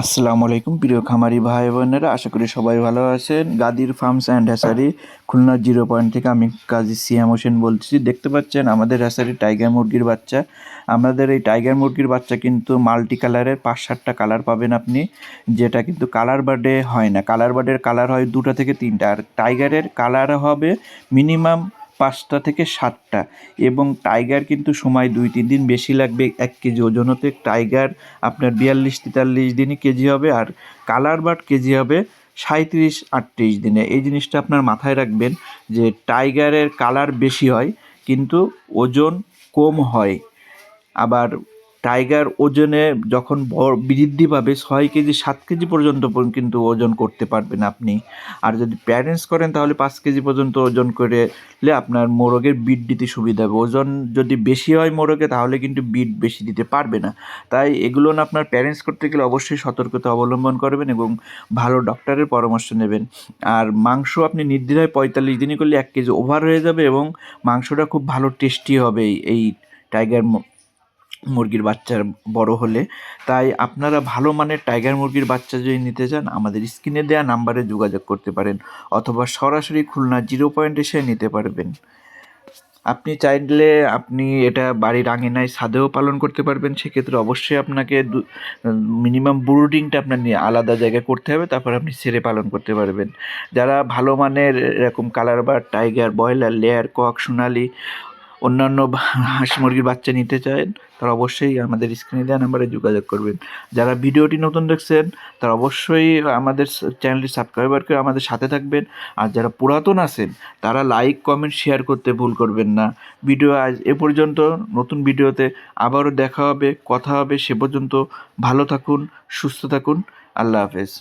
আসসালামু আলাইকুম, প্রিয় খামারি ভাই বোনেরা, আশা করি সবাই ভালো আছেন। Gadir farms and hatchery, Khulna zero point থেকে আমি কাজী সিয়াম হোসেন বলছি দেখতে পাচ্ছেন, আমাদের হ্যাসারি টাইগার মুরগির বাচ্চা। আমাদের এই টাইগার মুরগির বাচ্চা কিন্তু মাল্টি কালারের পাঁচ, সাতটা কালার পাবেন আপনি, যেটা কিন্তু কালার বার্ডে হয় না। কালার বার্ডের কালার হয় দুটো থেকে তিনটা। আর টাইগারের কালার হবে মিনিমাম পাঁচটা থেকে সাতটা। এবং টাইগার কিন্তু সময় দুই, তিন দিন বেশি লাগবে এক কেজি ওজন। হতে টাইগার আপনার বিয়াল্লিশ, তেতাল্লিশ দিনই কেজি হবে আর কালার বাট কেজি হবে সাঁত্রিশ আটত্রিশ দিনে। এই জিনিসটা আপনার মাথায় রাখবেন যে টাইগারের কালার বেশি হয়, কিন্তু ওজন কম হয়। আবার টাইগার ওজনে যখন বৃদ্ধি পাবে ছয় কেজি, সাত কেজি পর্যন্ত কিন্তু ওজন করতে পারবেন আপনি। আর যদি প্যারেন্টস করেন তাহলে পাঁচ কেজি পর্যন্ত ওজন করলে আপনার মোরগের বিট দিতে সুবিধা হবে। ওজন যদি বেশি হয় মোরগে তাহলে কিন্তু বিট বেশি দিতে পারবে না। তাই এগুলো না আপনার প্যারেন্টস করতে গেলে অবশ্যই সতর্কতা অবলম্বন করবেন এবং ভালো ডক্টরের পরামর্শ নেবেন। আর মাংস আপনি নির্দ্বিধায় পঁয়তাল্লিশ দিনই করলে এক কেজি ওভার হয়ে যাবে এবং মাংসটা খুব ভালো টেস্টি হবে এই- টাইগার মুরগির বাচ্চার বড় হলে, তাই আপনারা ভালো মানের টাইগার মুরগির বাচ্চা যদি নিতে চান, আমাদের স্ক্রিনে দেওয়া নাম্বারে যোগাযোগ করতে পারেন, অথবা সরাসরি খুলনা জিরো পয়েন্ট এসে নিতে পারবেন। আপনি চাইলে আপনি এটা বাড়ির আঙিনায় ছাদেও পালন করতে পারবেন, সেক্ষেত্রে অবশ্যই আপনাকে মিনিমাম ব্রুডিংটা আপনার নিয়ে আলাদা জায়গায় করতে হবে, তারপর আপনি ছেড়ে পালন করতে পারবেন। যারা ভালো মানের এরকম কালার বা টাইগার ব্রয়লার লেয়ার কক সোনালি অন্যান্য হাঁস মুরগির বাচ্চা নিতে চান, তারা অবশ্যই আমাদের স্ক্রিনে দেওয়া নাম্বারে যোগাযোগ করবেন। যারা ভিডিওটি নতুন দেখছেন, তারা অবশ্যই আমাদের চ্যানেলটি সাবস্ক্রাইবার করে আমাদের সাথে থাকবেন। আর যারা পুরাতন আছেন, তারা লাইক, কমেন্ট, শেয়ার করতে ভুল করবেন না। ভিডিও আজ এ পর্যন্ত। নতুন ভিডিওতে আবারও দেখা হবে, কথা হবে সে পর্যন্ত। ভালো থাকুন, সুস্থ থাকুন। আল্লাহ হাফেজ।